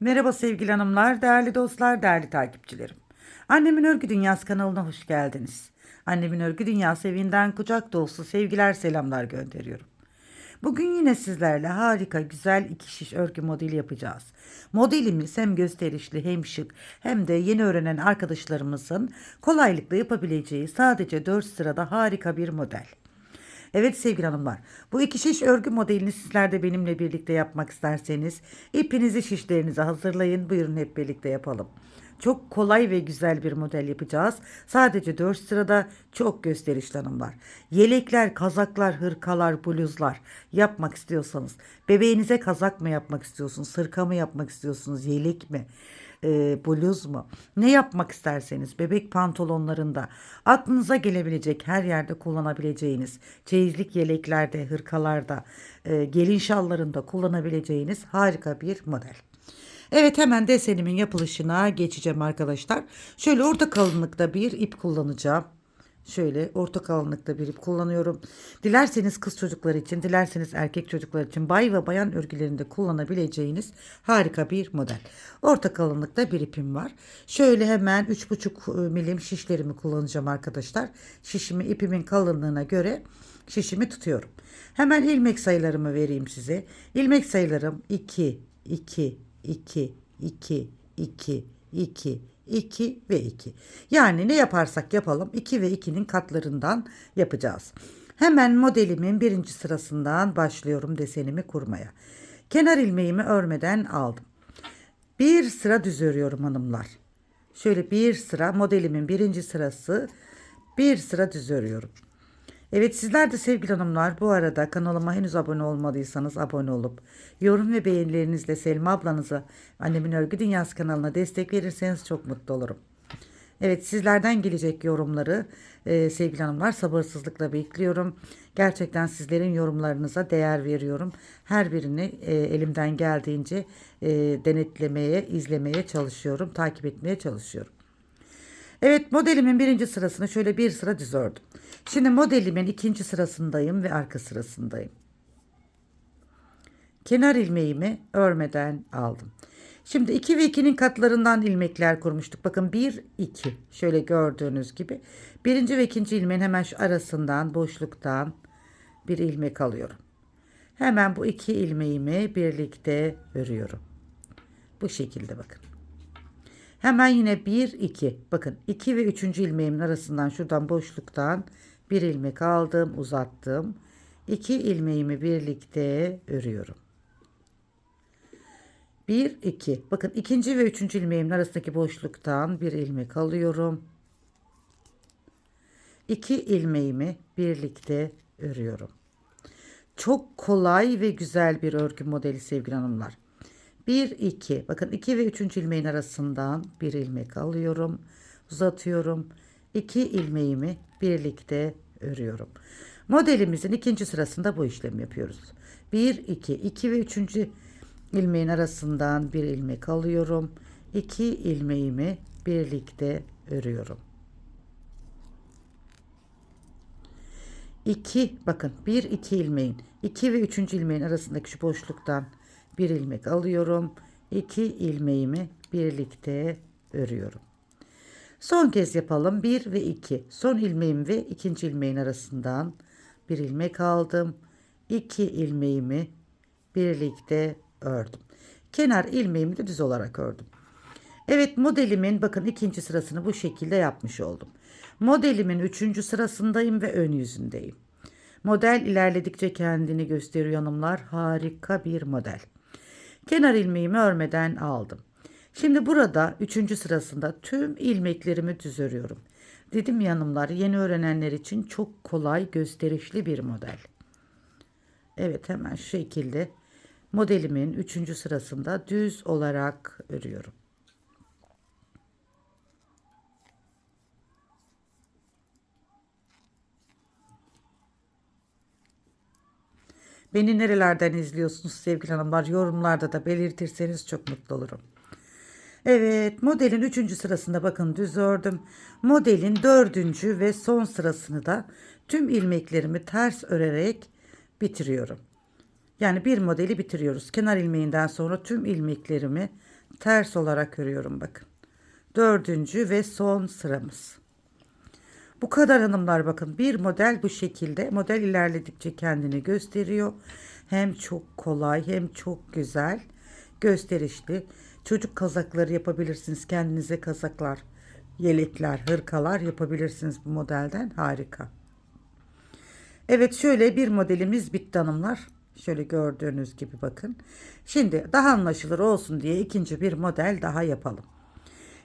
Merhaba sevgili hanımlar, değerli dostlar, değerli takipçilerim. Annemin Örgü Dünyası kanalına hoş geldiniz. Annemin Örgü Dünyası evinden kucak dolusu sevgiler selamlar gönderiyorum. Bugün yine sizlerle harika güzel iki şiş örgü modeli yapacağız. Modelimiz hem gösterişli hem şık hem de yeni öğrenen arkadaşlarımızın kolaylıkla yapabileceği sadece 4 sırada harika bir model. Evet sevgili hanımlar, bu iki şiş örgü modelini sizler de benimle birlikte yapmak isterseniz ipinizi şişlerinize hazırlayın. Buyurun hep birlikte yapalım. Çok kolay ve güzel bir model yapacağız. Sadece 4 sırada çok gösterişli hanımlar. Yelekler, kazaklar, hırkalar, bluzlar yapmak istiyorsanız, bebeğinize kazak mı yapmak istiyorsunuz, hırka mı yapmak istiyorsunuz, yelek mi? E, bluz mu? Ne yapmak isterseniz bebek pantolonlarında aklınıza gelebilecek her yerde kullanabileceğiniz çeyizlik yeleklerde, hırkalarda, e, gelin şallarında kullanabileceğiniz harika bir model. Evet hemen desenimin yapılışına geçeceğim arkadaşlar. Şöyle orta kalınlıkta bir ip kullanacağım. Şöyle orta kalınlıkta bir ip kullanıyorum. Dilerseniz kız çocukları için, dilerseniz erkek çocuklar için bay ve bayan örgülerinde kullanabileceğiniz harika bir model. Orta kalınlıkta bir ipim var. Şöyle hemen 3,5 milim şişlerimi kullanacağım arkadaşlar. Şişimi ipimin kalınlığına göre şişimi tutuyorum. Hemen ilmek sayılarımı vereyim size. İlmek sayılarım 2, 2, 2, 2, 2, 2, 2 ve 2. Yani ne yaparsak yapalım 2 ve 2'nin katlarından yapacağız. Hemen modelimin birinci sırasından başlıyorum desenimi kurmaya. Kenar ilmeğimi örmeden aldım. Bir sıra düz örüyorum hanımlar. Şöyle bir sıra modelimin birinci sırası bir sıra düz örüyorum. Evet sizler de sevgili hanımlar bu arada kanalıma henüz abone olmadıysanız abone olup yorum ve beğenilerinizle Selma ablanıza annemin örgü dünyası kanalına destek verirseniz çok mutlu olurum. Evet sizlerden gelecek yorumları e, sevgili hanımlar sabırsızlıkla bekliyorum. Gerçekten sizlerin yorumlarınıza değer veriyorum. Her birini e, elimden geldiğince e, denetlemeye, izlemeye çalışıyorum, takip etmeye çalışıyorum. Evet modelimin birinci sırasını şöyle bir sıra düz. Şimdi modelimin ikinci sırasındayım ve arka sırasındayım. Kenar ilmeğimi örmeden aldım. Şimdi 2 ve 2'nin katlarından ilmekler kurmuştuk. Bakın 1, 2 şöyle gördüğünüz gibi. Birinci ve ikinci ilmeğin hemen şu arasından boşluktan bir ilmek alıyorum. Hemen bu iki ilmeğimi birlikte örüyorum. Bu şekilde bakın. Hemen yine 1 2 bakın 2 ve 3. ilmeğimin arasından şuradan boşluktan bir ilmek aldım, uzattım. 2 ilmeğimi birlikte örüyorum. 1 2 bakın ikinci ve üçüncü ilmeğimin arasındaki boşluktan bir ilmek alıyorum. 2 ilmeğimi birlikte örüyorum. Çok kolay ve güzel bir örgü modeli sevgili hanımlar. 1 2 bakın 2 ve 3. ilmeğin arasından bir ilmek alıyorum uzatıyorum 2 ilmeğimi birlikte örüyorum modelimizin ikinci sırasında bu işlemi yapıyoruz 1 2 2 ve 3. ilmeğin arasından bir ilmek alıyorum 2 ilmeğimi birlikte örüyorum 2 bakın 1 2 ilmeğin 2 ve 3. ilmeğin arasındaki şu boşluktan bir ilmek alıyorum. 2 ilmeğimi birlikte örüyorum. Son kez yapalım. 1 ve 2. Son ilmeğim ve ikinci ilmeğin arasından bir ilmek aldım. 2 ilmeğimi birlikte ördüm. Kenar ilmeğimi de düz olarak ördüm. Evet modelimin bakın ikinci sırasını bu şekilde yapmış oldum. Modelimin üçüncü sırasındayım ve ön yüzündeyim. Model ilerledikçe kendini gösteriyor hanımlar. Harika bir model. Kenar ilmeğimi örmeden aldım. Şimdi burada üçüncü sırasında tüm ilmeklerimi düz örüyorum. Dedim yanımlar yeni öğrenenler için çok kolay gösterişli bir model. Evet hemen şu şekilde modelimin üçüncü sırasında düz olarak örüyorum. Beni nerelerden izliyorsunuz sevgili hanımlar? Yorumlarda da belirtirseniz çok mutlu olurum. Evet modelin 3. sırasında bakın düz ördüm. Modelin 4. ve son sırasını da tüm ilmeklerimi ters örerek bitiriyorum. Yani bir modeli bitiriyoruz. Kenar ilmeğinden sonra tüm ilmeklerimi ters olarak örüyorum bakın. Dördüncü ve son sıramız. Bu kadar hanımlar bakın bir model bu şekilde. Model ilerledikçe kendini gösteriyor. Hem çok kolay hem çok güzel. Gösterişli. Çocuk kazakları yapabilirsiniz. Kendinize kazaklar, yelekler, hırkalar yapabilirsiniz bu modelden. Harika. Evet şöyle bir modelimiz bitti hanımlar. Şöyle gördüğünüz gibi bakın. Şimdi daha anlaşılır olsun diye ikinci bir model daha yapalım.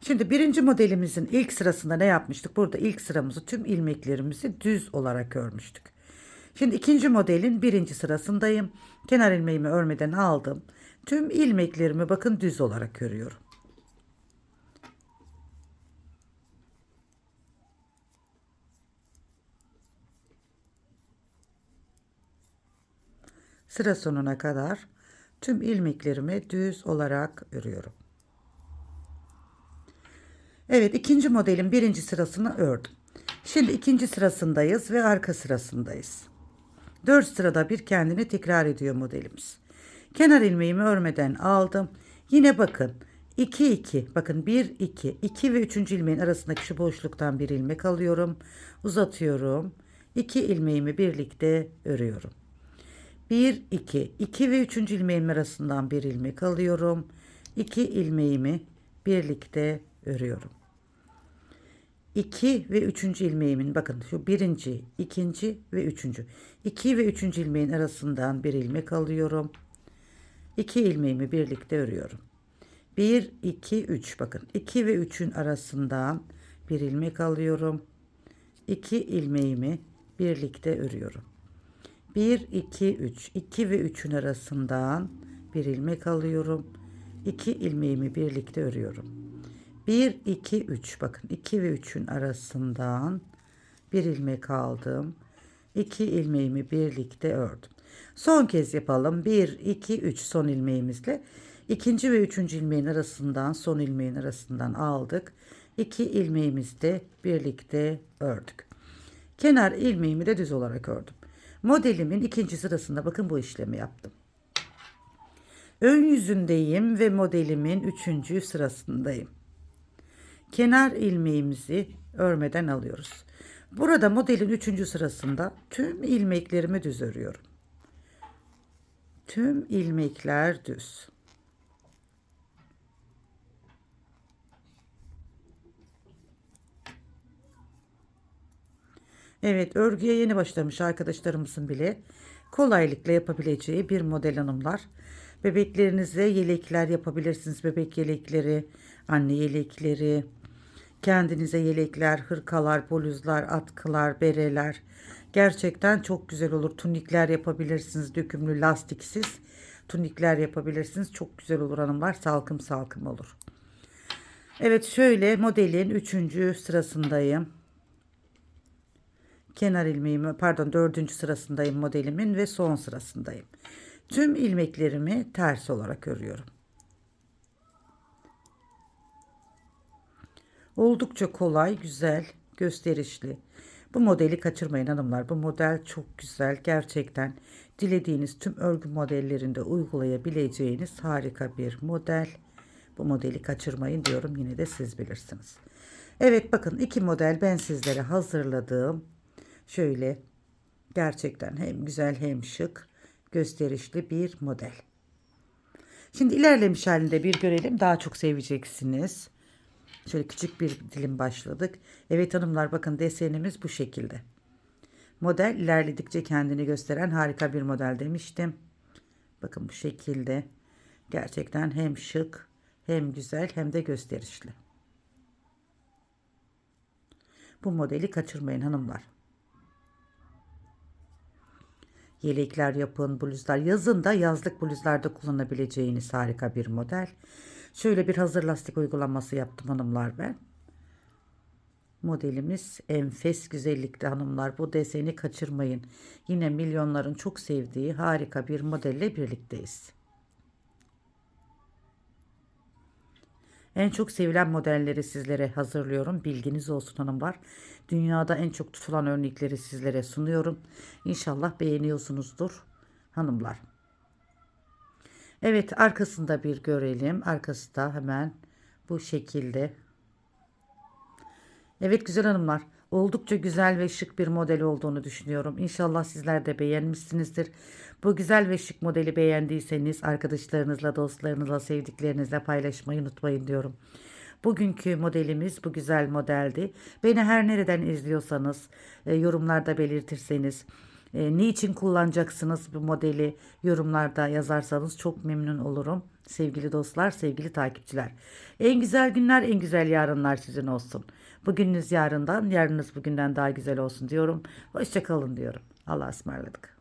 Şimdi birinci modelimizin ilk sırasında ne yapmıştık? Burada ilk sıramızı tüm ilmeklerimizi düz olarak örmüştük. Şimdi ikinci modelin birinci sırasındayım. Kenar ilmeğimi örmeden aldım. Tüm ilmeklerimi bakın düz olarak örüyorum. Sıra sonuna kadar tüm ilmeklerimi düz olarak örüyorum. Evet ikinci modelin birinci sırasını ördüm. Şimdi ikinci sırasındayız ve arka sırasındayız. Dört sırada bir kendini tekrar ediyor modelimiz. Kenar ilmeğimi örmeden aldım. Yine bakın 2 2 bakın 1 2 2 ve 3. ilmeğin arasındaki şu boşluktan bir ilmek alıyorum. Uzatıyorum. 2 ilmeğimi birlikte örüyorum. 1 2 2 ve 3. ilmeğim arasından bir ilmek alıyorum. 2 ilmeğimi birlikte örüyorum. 2 ve 3. ilmeğimin bakın şu birinci, ikinci ve üçüncü. 2 ve 3. ilmeğin arasından bir ilmek alıyorum. 2 ilmeğimi birlikte örüyorum. 1 2 3 bakın 2 ve 3'ün arasından bir ilmek alıyorum. 2 ilmeğimi birlikte örüyorum. 1 2 3 2 ve 3'ün arasından bir ilmek alıyorum. 2 ilmeğimi birlikte örüyorum. 1 2 3 bakın 2 ve 3'ün arasından bir ilmek aldım. 2 ilmeğimi birlikte ördüm. Son kez yapalım. 1 2 3 son ilmeğimizle ikinci ve üçüncü ilmeğin arasından son ilmeğin arasından aldık. 2 ilmeğimizi de birlikte ördük. Kenar ilmeğimi de düz olarak ördüm. Modelimin ikinci sırasında bakın bu işlemi yaptım. Ön yüzündeyim ve modelimin üçüncü sırasındayım. Kenar ilmeğimizi örmeden alıyoruz. Burada modelin üçüncü sırasında tüm ilmeklerimi düz örüyorum. Tüm ilmekler düz. Evet örgüye yeni başlamış arkadaşlarımızın bile kolaylıkla yapabileceği bir model hanımlar. Bebeklerinize yelekler yapabilirsiniz. Bebek yelekleri, anne yelekleri, kendinize yelekler, hırkalar, bluzlar, atkılar, bereler. Gerçekten çok güzel olur. Tunikler yapabilirsiniz. Dökümlü lastiksiz tunikler yapabilirsiniz. Çok güzel olur hanımlar. Salkım salkım olur. Evet şöyle modelin 3. sırasındayım. Kenar ilmeğimi pardon 4. sırasındayım modelimin ve son sırasındayım. Tüm ilmeklerimi ters olarak örüyorum. Oldukça kolay, güzel, gösterişli. Bu modeli kaçırmayın hanımlar. Bu model çok güzel. Gerçekten dilediğiniz tüm örgü modellerinde uygulayabileceğiniz harika bir model. Bu modeli kaçırmayın diyorum. Yine de siz bilirsiniz. Evet bakın iki model ben sizlere hazırladığım şöyle gerçekten hem güzel hem şık gösterişli bir model. Şimdi ilerlemiş halinde bir görelim. Daha çok seveceksiniz. Şöyle küçük bir dilim başladık. Evet hanımlar bakın desenimiz bu şekilde. Model ilerledikçe kendini gösteren harika bir model demiştim. Bakın bu şekilde. Gerçekten hem şık hem güzel hem de gösterişli. Bu modeli kaçırmayın hanımlar. Yelekler yapın, bluzlar. Yazın da yazlık bluzlarda kullanabileceğiniz harika bir model. Şöyle bir hazır lastik uygulaması yaptım hanımlar ben. Modelimiz enfes güzellikte hanımlar. Bu deseni kaçırmayın. Yine milyonların çok sevdiği harika bir modelle birlikteyiz. En çok sevilen modelleri sizlere hazırlıyorum. Bilginiz olsun hanımlar. Dünyada en çok tutulan örnekleri sizlere sunuyorum. İnşallah beğeniyorsunuzdur hanımlar. Evet arkasında bir görelim. Arkası da hemen bu şekilde. Evet güzel hanımlar. Oldukça güzel ve şık bir model olduğunu düşünüyorum. İnşallah sizler de beğenmişsinizdir. Bu güzel ve şık modeli beğendiyseniz arkadaşlarınızla, dostlarınızla, sevdiklerinizle paylaşmayı unutmayın diyorum. Bugünkü modelimiz bu güzel modeldi. Beni her nereden izliyorsanız e, yorumlarda belirtirseniz e, niçin kullanacaksınız bu modeli yorumlarda yazarsanız çok memnun olurum. Sevgili dostlar, sevgili takipçiler. En güzel günler, en güzel yarınlar sizin olsun. Bugününüz yarından, yarınınız bugünden daha güzel olsun diyorum. Hoşçakalın diyorum. Allah'a ısmarladık.